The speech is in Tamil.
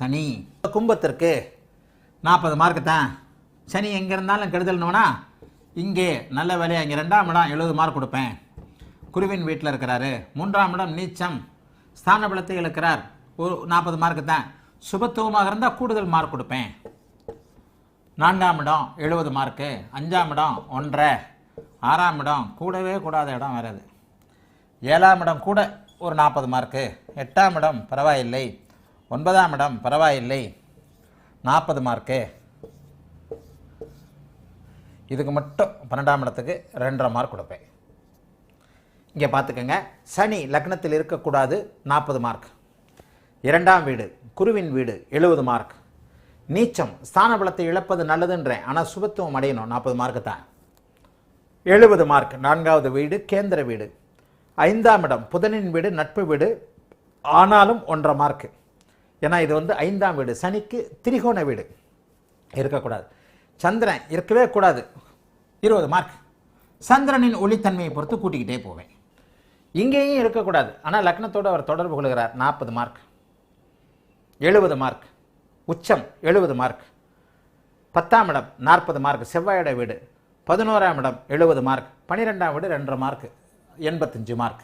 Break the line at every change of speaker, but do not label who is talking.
சனி. கும்பத்திற்கு நாற்பது மார்க்கு தான். சனி எங்கே இருந்தாலும் கெடுதல்னுவனா இங்கே நல்ல வேலையா? இங்கே ரெண்டாம் இடம் எழுபது மார்க் கொடுப்பேன். குருவின் வீட்டில் இருக்கிறாரு. மூன்றாம் இடம் நீச்சம். ஸ்தான பலத்தை இழுக்கிறார். ஒரு நாற்பது மார்க்கு தான். சுபத்துவமாக இருந்தால் கூடுதல் மார்க் கொடுப்பேன். நான்காம் இடம் எழுபது மார்க்கு அஞ்சாம் இடம் ஒன்றரை. ஆறாம் இடம் கூடவே கூடாத இடம் வேறு அது. ஏழாம் இடம் கூட ஒரு நாற்பது மார்க்கு எட்டாம் இடம் பரவாயில்லை. ஒன்பதாம் இடம் பரவாயில்லை. நாற்பது மார்க்கு இதுக்கு மட்டும் பன்னெண்டாம் இடத்துக்கு ரெண்டரை மார்க் கொடுப்பேன். இங்கே பார்த்துக்கோங்க. சனி லக்னத்தில் இருக்கக்கூடாது நாற்பது மார்க் இரண்டாம் வீடு குருவின் வீடு எழுபது மார்க் நீச்சம் ஸ்தான பலத்தை இழப்பது நல்லதுன்றேன். ஆனால் சுபத்துவம் அடையணும் நாற்பது மார்க்கு தான். எழுபது மார்க் நான்காவது வீடு கேந்திர வீடு. ஐந்தாம் இடம் புதனின் வீடு நட்பு வீடு. ஆனாலும் ஒன்றரை மார்க்கு ஏன்னா இது வந்து ஐந்தாம் வீடு. சனிக்கு திரிகோண வீடு. இருக்கக்கூடாது. சந்திரன் இருக்கவே கூடாது. இருபது மார்க் சந்திரனின் ஒளித்தன்மையை பொறுத்து கூட்டிக்கிட்டே போவேன். இங்கேயும் இருக்கக்கூடாது. ஆனால் லக்னத்தோடு அவர் தொடர்பு கொள்கிறார். நாற்பது மார்க் எழுபது மார்க் உச்சம் எழுபது மார்க் பத்தாம் இடம் நாற்பது மார்க் செவ்வாயோட வீடு. பதினோராம் இடம் எழுபது மார்க் பன்னிரெண்டாம் வீடு ரெண்டரை மார்க் எண்பத்தஞ்சு மார்க்